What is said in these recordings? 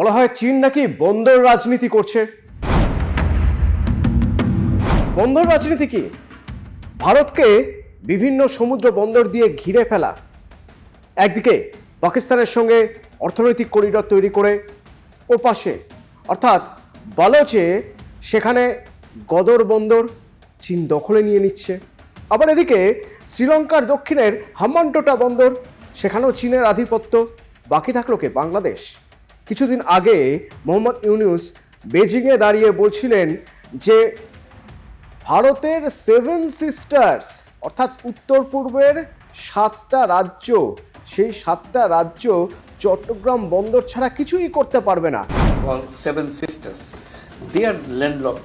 বলা হয় চীন নাকি বন্দর রাজনীতি করছে। বন্দর রাজনীতি কি? ভারতকে বিভিন্ন সমুদ্র বন্দর দিয়ে ঘিরে ফেলা। একদিকে পাকিস্তানের সঙ্গে অর্থনৈতিক করিডর তৈরি করে, ও পাশে, অর্থাৎ বালোচে সেখানে গদর বন্দর চীন দখলে নিয়ে নিচ্ছে। আবার এদিকে শ্রীলঙ্কার দক্ষিণের হাম্মানটোটা বন্দর, সেখানেও চীনের আধিপত্য, বাকি থাকল কে বাংলাদেশ? কিছুদিন আগে মোহাম্মদ ইউনুস বেজিংয়ে দাঁড়িয়ে বলছিলেন যে ভারতের সেভেন সিস্টার্স অর্থাৎ উত্তর পূর্বের সাতটা রাজ্য সেই সাতটা রাজ্য চট্টগ্রাম বন্দর ছাড়া কিছুই করতে পারবে না।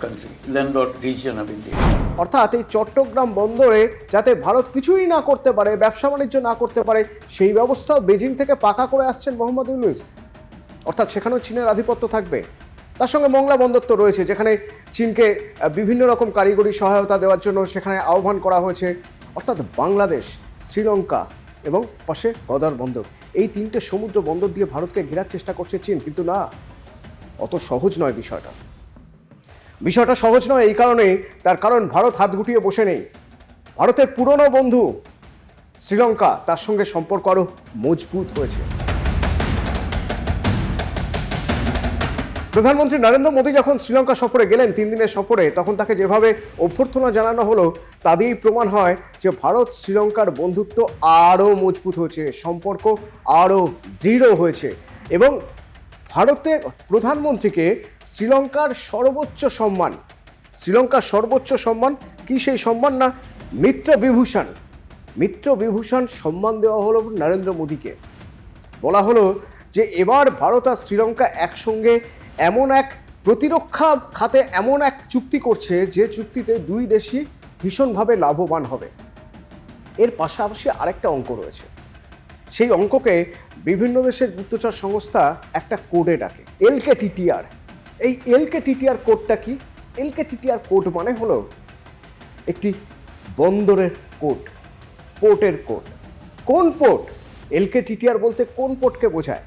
Country, landlocked region of অর্থাৎ এই চট্টগ্রাম বন্দরে যাতে ভারত কিছুই না করতে পারে ব্যবসা বাণিজ্য না করতে পারে সেই ব্যবস্থাও বেজিং থেকে পাকা করে আসছেন মোহাম্মদ ইউনুস। অর্থাৎ সেখানেও চীনের আধিপত্য থাকবে। তার সঙ্গে মংলা বন্দর তো রয়েছে, যেখানে চীনকে বিভিন্ন রকম কারিগরি সহায়তা দেওয়ার জন্য সেখানে আহ্বান করা হয়েছে। অর্থাৎ বাংলাদেশ, শ্রীলঙ্কা এবং পাশে গদার বন্দর। এই তিনটে সমুদ্র বন্দর দিয়ে ভারতকে ঘেরার চেষ্টা করছে চীন, কিন্তু না, অত সহজ নয় বিষয়টা। বিষয়টা সহজ নয় এই কারণে তার কারণ ভারত হাত গুটিয়ে বসে নেই। ভারতের পুরনো বন্ধু শ্রীলঙ্কা, তার সঙ্গে সম্পর্ক আরও মজবুত হয়েছে। প্রধানমন্ত্রী নরেন্দ্র মোদী যখন শ্রীলঙ্কা সফরে গেলেন তিন দিনের সফরে, তখন তাকে যেভাবে অভ্যর্থনা জানানো হলো তা দিয়েই প্রমাণ হয় যে ভারত শ্রীলঙ্কার বন্ধুত্ব আরও মজবুত হয়েছে, সম্পর্ক আরও দৃঢ় হয়েছে। এবং ভারতের প্রধানমন্ত্রীকে শ্রীলঙ্কার সর্বোচ্চ সম্মান, শ্রীলঙ্কার সর্বোচ্চ সম্মান কি সেই সম্মান না মিত্র বিভূষণ মিত্র বিভূষণ সম্মান দেওয়া হলো নরেন্দ্র মোদীকে। বলা হলো যে এবার ভারত আর শ্রীলঙ্কা একসঙ্গে এমন এক প্রতিরক্ষা খাতে এমন এক চুক্তি করছে যে চুক্তিতে দুই দেশই ভীষণভাবে লাভবান হবে। এর পাশাপাশি আরেকটা অঙ্ক রয়েছে। সেই অঙ্ককে বিভিন্ন দেশের গুপ্তচর সংস্থা একটা কোডে ডাকে এলকে টিটিআর এই এলকে টিটিআর কোডটা কি? এলকে টিটিআর কোড মানে হলো একটি বন্দরের কোড, পোর্টের কোড। কোন পোর্ট? এলকে টিটিআর বলতে কোন পোর্টকে বোঝায়?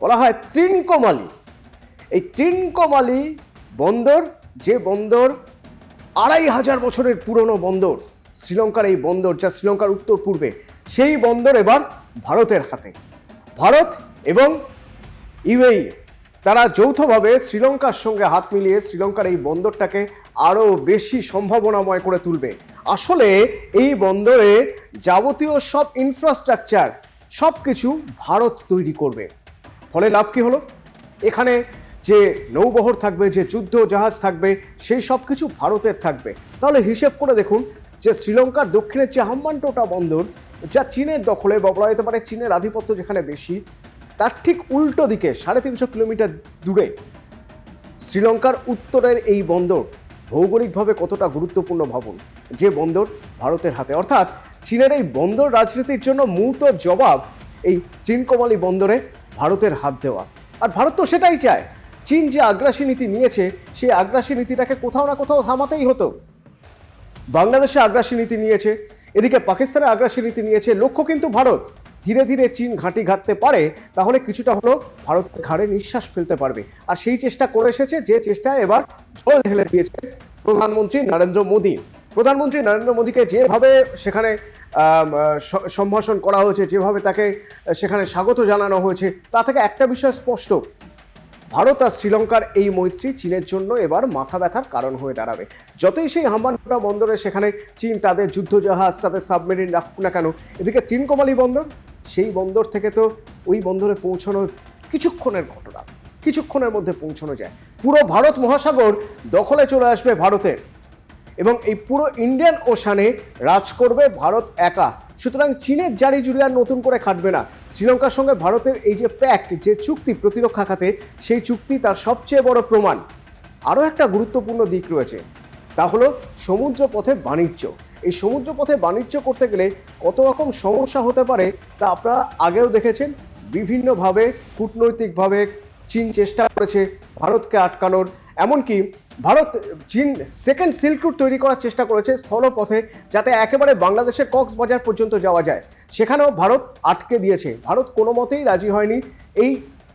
বলা হয় ত্রিনকমালি। এই ত্রিনকমালি বন্দর, যে বন্দর আড়াই হাজার বছরের পুরনো বন্দর, শ্রীলঙ্কার এই বন্দর যা শ্রীলঙ্কার উত্তর পূর্বে, সেই বন্দর এবার ভারতের হাতে। ভারত এবং ইউএই তারা যৌথভাবে শ্রীলঙ্কার সঙ্গে হাত মিলিয়ে শ্রীলঙ্কার এই বন্দরটাকে আরও বেশি সম্ভাবনাময় করে তুলবে। আসলে এই বন্দরে যাবতীয় সব ইনফ্রাস্ট্রাকচার সব কিছু ভারত তৈরি করবে। ফলে লাভ কী হলো? এখানে যে নৌবহর থাকবে, যে যুদ্ধ জাহাজ থাকবে, সেই সব কিছু ভারতের থাকবে। তাহলে হিসেব করে দেখুন যে শ্রীলঙ্কার দক্ষিণের যে হাম্মানটোটা বন্দর, যা চীনের দখলে বা বলা যেতে পারে চীনের আধিপত্য যেখানে বেশি, তার ঠিক উল্টো দিকে সাড়ে তিনশো কিলোমিটার দূরে শ্রীলঙ্কার উত্তরের এই বন্দর ভৌগোলিকভাবে কতটা গুরুত্বপূর্ণ ভাবুন? যে বন্দর ভারতের হাতে। অর্থাৎ চীনের এই বন্দর রাজনীতির জন্য মূলত জবাব এই চিনকমালি বন্দরে ভারতের হাত দেওয়া। আর ভারত তো সেটাই চায়। চীন যে আগ্রাসী নীতি নিয়েছে, সেই আগ্রাসী নীতিটাকে কোথাও না কোথাও থামাতেই হতো। বাংলাদেশে আগ্রাসী নীতি নিয়েছে, এদিকে পাকিস্তানে আগ্রাসী নীতি নিয়েছে, লক্ষ্য কিন্তু ভারত। ধীরে ধীরে চীন ঘাঁটি ঘাটতে পারে, তাহলে কিছুটা হলেও ভারত ঘাড়ে নিঃশ্বাস ফেলতে পারবে। আর সেই চেষ্টা করে এসেছে, যে চেষ্টায় এবার জল ঢেলে দিয়েছে প্রধানমন্ত্রী নরেন্দ্র মোদী। প্রধানমন্ত্রী নরেন্দ্র মোদীকে যেভাবে সেখানে সম্ভাষণ করা হয়েছে, যেভাবে তাকে সেখানে স্বাগত জানানো হয়েছে, তা থেকে একটা বিষয় স্পষ্ট। ভারত আর শ্রীলঙ্কার এই মৈত্রী চীনের জন্য এবার মাথা ব্যথার কারণ হয়ে দাঁড়াবে। যতই সেই হাম্বানটোটা বন্দরে সেখানে চীন তাদের যুদ্ধজাহাজ, তাদের সাবমেরিন রাখুক না কেন, এদিকে তিনকমালি বন্দর, সেই বন্দর থেকে তো ওই বন্দরে পৌঁছানো কিছুক্ষণের ঘটনা, কিছুক্ষণের মধ্যে পৌঁছানো যায়। পুরো ভারত মহাসাগর দখলে চলে আসবে ভারতের এবং এই পুরো ইন্ডিয়ান ওশানে রাজ করবে ভারত একা। সুতরাং চীনের জারি জুড়ে আর নতুন করে খাটবে না। শ্রীলঙ্কার সঙ্গে ভারতের এই যে প্যাক্ট যে চুক্তি প্রতিরক্ষা খাতে, সেই চুক্তি তার সবচেয়ে বড় প্রমাণ। আরও একটা গুরুত্বপূর্ণ দিক রয়েছে, তা হলো সমুদ্র পথে বাণিজ্য। এই সমুদ্র পথে বাণিজ্য করতে গেলে কত রকম সমস্যা হতে পারে, তা আপনারা আগেও দেখেছেন। বিভিন্নভাবে, কূটনৈতিকভাবে চীন চেষ্টা করেছে ভারতকে আটকানোর। এমনকি ভারত চীন সেকেন্ড সিল্ক রুট তৈরি করার চেষ্টা করেছে স্থলপথে যাতে একেবারে বাংলাদেশের কক্সবাজার পর্যন্ত যাওয়া যায়। সেখানেও ভারত আটকে দিয়েছে। ভারত কোনো মতেই রাজি হয়নি। এই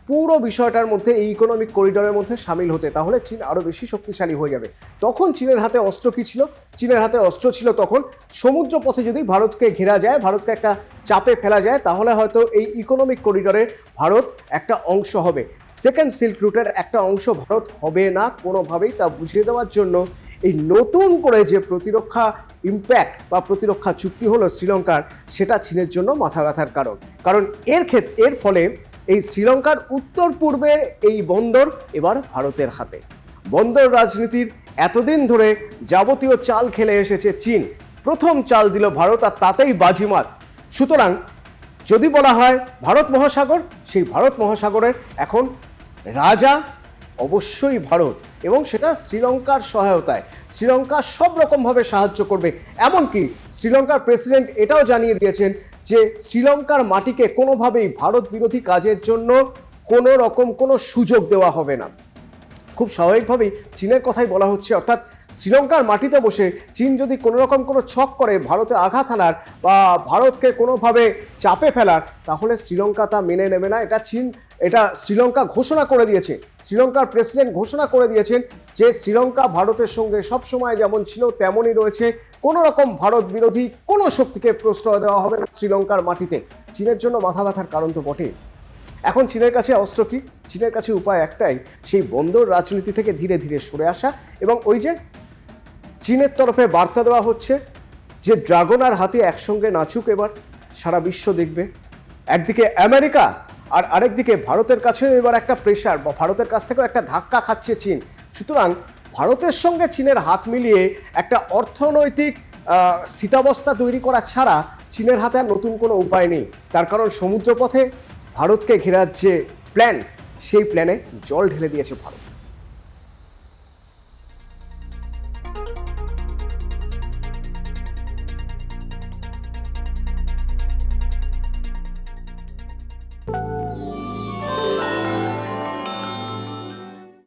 পুরো বিষয়টার মধ্যে, এই ইকোনমিক করিডোরের মধ্যে সামিল হতে, তাহলে চীন আরও বেশি শক্তিশালী হয়ে যাবে। তখন চীনের হাতে অস্ত্র কী ছিল? চীনের হাতে অস্ত্র ছিল তখন সমুদ্র পথে যদি ভারতকে ঘেরা যায়, ভারতকে একটা চাপে ফেলা যায়, তাহলে হয়তো এই ইকোনমিক করিডোরে ভারত একটা অংশ হবে। সেকেন্ড সিল্ক রুটের একটা অংশ ভারত হবে না কোনোভাবেই তা বুঝিয়ে দেওয়ার জন্য এই নতুন করে যে প্রতিরক্ষা ইম্প্যাক্ট বা প্রতিরক্ষা চুক্তি হলো শ্রীলঙ্কার, সেটা চীনের জন্য মাথা ব্যথার কারণ। কারণ এর ক্ষেত্রে এর ফলে এই শ্রীলঙ্কার উত্তর পূর্বের এই বন্দর এবার ভারতের হাতে। বন্দর রাজনীতির এতদিন ধরে যাবতীয় চাল খেলে এসেছে চীন। প্রথম চাল দিল ভারত আর তাতেই বাজিমাত সুতরাং যদি বলা হয় ভারত মহাসাগর, সেই ভারত মহাসাগরের এখন রাজা অবশ্যই ভারত এবং সেটা শ্রীলঙ্কার সহায়তায়। শ্রীলঙ্কা সব রকমভাবে সাহায্য করবে। এমনকি শ্রীলঙ্কার প্রেসিডেন্ট এটাও জানিয়ে দিয়েছেন যে শ্রীলঙ্কার মাটিকে কোনোভাবেই ভারত বিরোধী কাজের জন্য কোনো রকম কোনো সুযোগ দেওয়া হবে না। খুব স্বাভাবিকভাবেই চীনের কথাই বলা হচ্ছে, অর্থাৎ শ্রীলঙ্কার মাটিতে বসে চীন যদি কোনো রকম কোনো ছক করে ভারতে আঘাত আনার বা ভারতকে কোনোভাবে চাপে ফেলার, তাহলে শ্রীলঙ্কা তা মেনে নেবে না। এটা চীন এটা শ্রীলঙ্কা ঘোষণা করে দিয়েছে। শ্রীলঙ্কার প্রেসিডেন্ট ঘোষণা করে দিয়েছেন যে শ্রীলঙ্কা ভারতের সঙ্গে সবসময় যেমন ছিল, তেমনই রয়েছে। কোনো রকম ভারত বিরোধী কোনো শক্তিকে প্রশ্রয় দেওয়া হবে না শ্রীলঙ্কার মাটিতে। চীনের জন্য মাথা ব্যথার কারণ তো বটেই। এখন চীনের কাছে অস্ত্র কি? চীনের কাছে উপায় একটাই, সেই বন্দর রাজনীতি থেকে ধীরে ধীরে সরে আসা এবং ওই যে চীনের তরফে বার্তা দেওয়া হচ্ছে যে ড্রাগন আর হাতি একসঙ্গে নাচুক এবার। সারা বিশ্ব দেখবে। একদিকে আমেরিকা আর আরেকদিকে ভারতের কাছেও এবার একটা প্রেশার বা ভারতের কাছ থেকেও একটা ধাক্কা খাচ্ছে চীন। সুতরাং ভারতের সঙ্গে চীনের হাত মিলিয়ে একটা অর্থনৈতিক স্থিতাবস্থা তৈরি করা ছাড়া চীনের হাতে আর নতুন কোনো উপায় নেই। তার কারণ সমুদ্রপথে ভারতকে ঘেরার যে প্ল্যান সেই প্ল্যানে জল ঢেলে দিয়েছে ভারত।